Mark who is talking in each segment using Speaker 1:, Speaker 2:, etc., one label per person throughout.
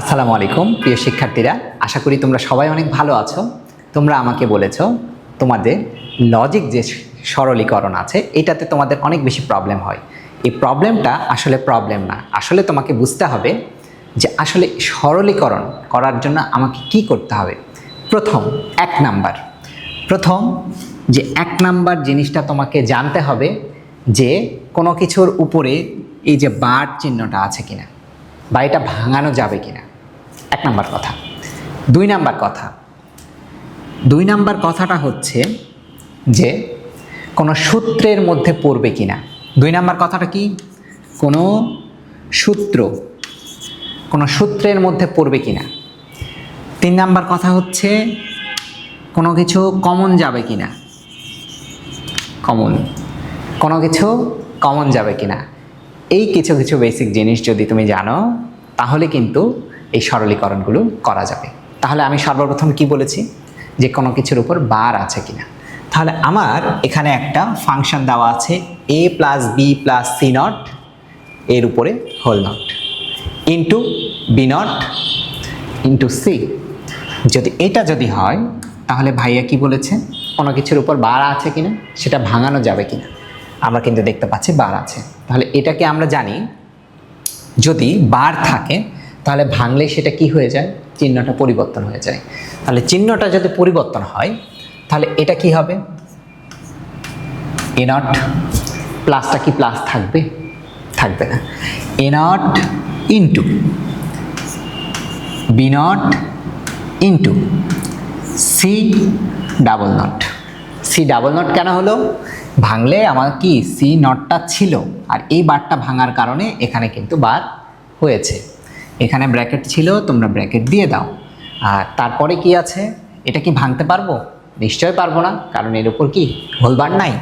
Speaker 1: আসসালামু আলাইকুম, প্রিয় শিক্ষার্থীরা। আশা করি তোমরা সবাই অনেক ভালো আছো। তোমরা আমাকে বলেছ, তোমাদের লজিক যে সরলীকরণ আছে, এটাতে তোমাদের অনেক বেশি প্রবলেম হয়। এই প্রবলেমটা আসলে প্রবলেম না। আসলে তোমাকে বুঝতে হবে যে আসলে সরলীকরণ করার জন্য আমাকে কি করতে হবে। প্রথম, এক নাম্বার। প্রথম, যে এক নাম্বার জিনিসটা তোমাকে জানতে হবে যে কোনো কিছুর উপরে এই যে বার চিহ্নটা আছে কিনা। বা এটা ভাঙানো যাবে কি না এক নাম্বার কথা। দুই নাম্বার কথা। দুই নাম্বার কথাটা হচ্ছে যে, কোনো সূত্রের মধ্যে পড়বে কিনা? দুই নাম্বার কথাটা কি? কোনো সূত্র, কোনো সূত্রের মধ্যে পড়বে কি না তিন নাম্বার কথা হচ্ছে, কোনো কিছু কমন যাবে কি না কমন। কোনো কিছু কমন যাবে কিনা? এই কিছু কিছু বেসিক জিনিস যদি তুমি জানো, তাহলে কিন্তু এই সরলীকরণগুলো করা যাবে। তাহলে আমি সর্বপ্রথম কি বলেছি? যে কোনো কিছুর উপর বার আছে কিনা। তাহলে আমার এখানে একটা ফাংশন দেওয়া আছে A plus B plus C not এর উপরে whole not into B not into C যদি এটা যদি হয়, তাহলে ভাইয়া কি বলেছে? কোনো কিছুর উপর বার আছে কিনা? সেটা ভাঙানো যাবে কিনা? আমরা কিন্তু দেখতে পাচ্ছি বার আছে। তাহলে এটাকে আমরা জানি, যদি বার থাকে, তাহলে ভাঙলে সেটা কি হয়ে যায়? চিহ্নটা পরিবর্তন হয়ে যায়। তাহলে চিহ্নটা যদি পরিবর্তন হয়, তাহলে এটা কি হবে? এ নট প্লাসটা কি প্লাস থাকবে? থাকবে না। A not into B not into C double not C double not কেন হলো? ভাঙলে আমার কি সি নটটা ছিল? আর এই বারটা ভাঙার কারণে এখানে কিন্তু বার হয়েছে। এখানে ব্র্যাকেট ছিল, তোমরা ব্র্যাকেট দিয়ে দাও। আর তারপরে কি আছে? এটা কি ভাঙতে পারব? নিশ্চয় পারব না, কারণ এর উপর কি হোলবার নাই।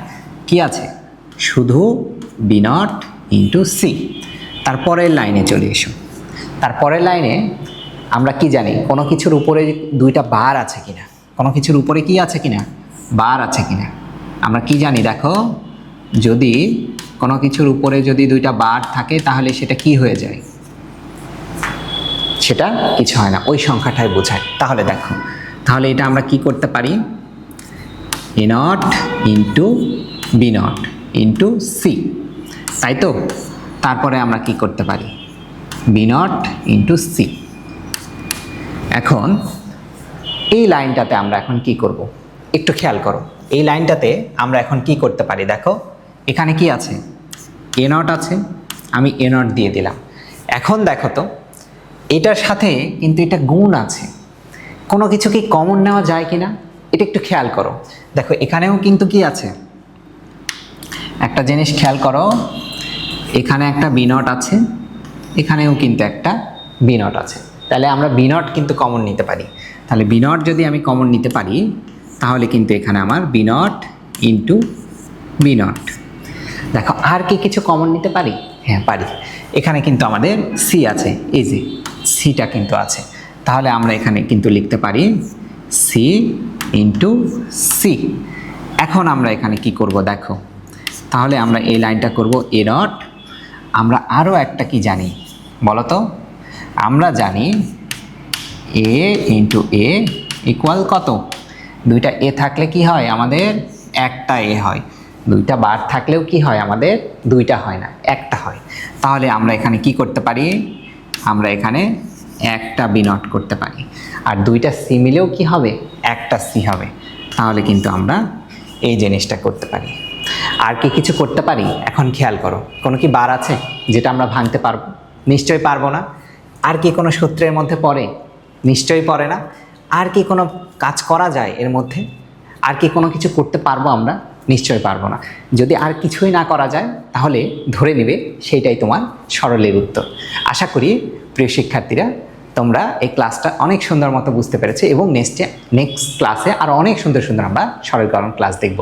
Speaker 1: কি আছে? শুধু বি নট ইন্টু সি তারপরের লাইনে চলে এসো। তারপরের লাইনে আমরা কি জানি, কোনো কিছুর উপরে দুইটা বার আছে কিনা? কোনো কিছুর উপরে কি আছে কিনা? বার আছে কিনা? আমরা কি জানি? দেখো, যদি কোনো কিছুর উপরে যদি দুইটা বার থাকে, তাহলে সেটা কি হয়ে যায়? সেটা কিছু হয় না, ওই সংখ্যাটাই বোঝায়। তাহলে দেখো, তাহলে এটা আমরা কি করতে পারি? A not into B not into C তাই তো? তারপরে আমরা কি করতে পারি? বি নট ইন্টু সি এখন এই লাইনটাতে আমরা এখন কি করব? একটু খেয়াল করো। এই লাইনটাতে আমরা এখন কি করতে পারি? দেখো, এখানে কি আছে? এ নট আছে, আমি এ নট দিয়ে দিলাম। এখন দেখো তো, এটার সাথে কিন্তু এটা গুণ আছে। কোনো কিছু কি কমন নেওয়া যায় কি না এটা একটু খেয়াল করো। দেখো, এখানেও কিন্তু কি আছে? একটা জিনিস খেয়াল করো, এখানে একটা বিনট আছে, এখানেও কিন্তু একটা বিনট আছে। তাহলে আমরা বিনট কিন্তু কমন নিতে পারি। তাহলে বিনট যদি আমি কমন নিতে পারি তাহলে কিন্তু এখানে আমার বিনট ইন্টু বিনট দেখো, আর কি কিছু কমন নিতে পারি? হ্যাঁ পারি। এখানে কিন্তু আমাদের সি আছে। এই যে সিটা কিন্তু আছে। তাহলে আমরা এখানে কিন্তু লিখতে পারি সি ইন্টু সি এখন আমরা এখানে কি করব, দেখো? তাহলে আমরা এই লাইনটা করব এ নট আমরা আরও একটা কি জানি, বলো তো? আমরা জানি এ ইন্টু এ ইকুয়াল কত? দুইটা এ থাকলে কি হয়? আমাদের একটা এ হয়। দুইটা বার থাকলেও কি হয়? আমাদের দুইটা হয় না, একটা হয়। তাহলে আমরা এখানে কি করতে পারি? আমরা এখানে একটা বিনট করতে পারি। আর দুইটা সি মিলেও কি হবে? একটা সি হবে। তাহলে কিন্তু আমরা এই জিনিসটা করতে পারি। আর কি কিছু করতে পারি? এখন খেয়াল করো, কোনো কি বার আছে যেটা আমরা ভাঙতে পারব? নিশ্চয়ই পারব না। আর কি কোনো সূত্রের মধ্যে পড়ে? নিশ্চয়ই পড়ে না। আর কি কোনো কাজ করা যায় এর মধ্যে? আর কি কোনো কিছু করতে পারব আমরা? নিশ্চয় পারব না। যদি আর কিছুই না করা যায়, তাহলে ধরে নেবে সেইটাই তোমার সরলের উত্তর। আশা করি প্রিয় শিক্ষার্থীরা, তোমরা এই ক্লাসটা অনেক সুন্দর মতো বুঝতে পেরেছে এবং নেক্সটে নেক্সট ক্লাসে আর অনেক সুন্দর সুন্দর আমরা সরলকরণ ক্লাস দেখব।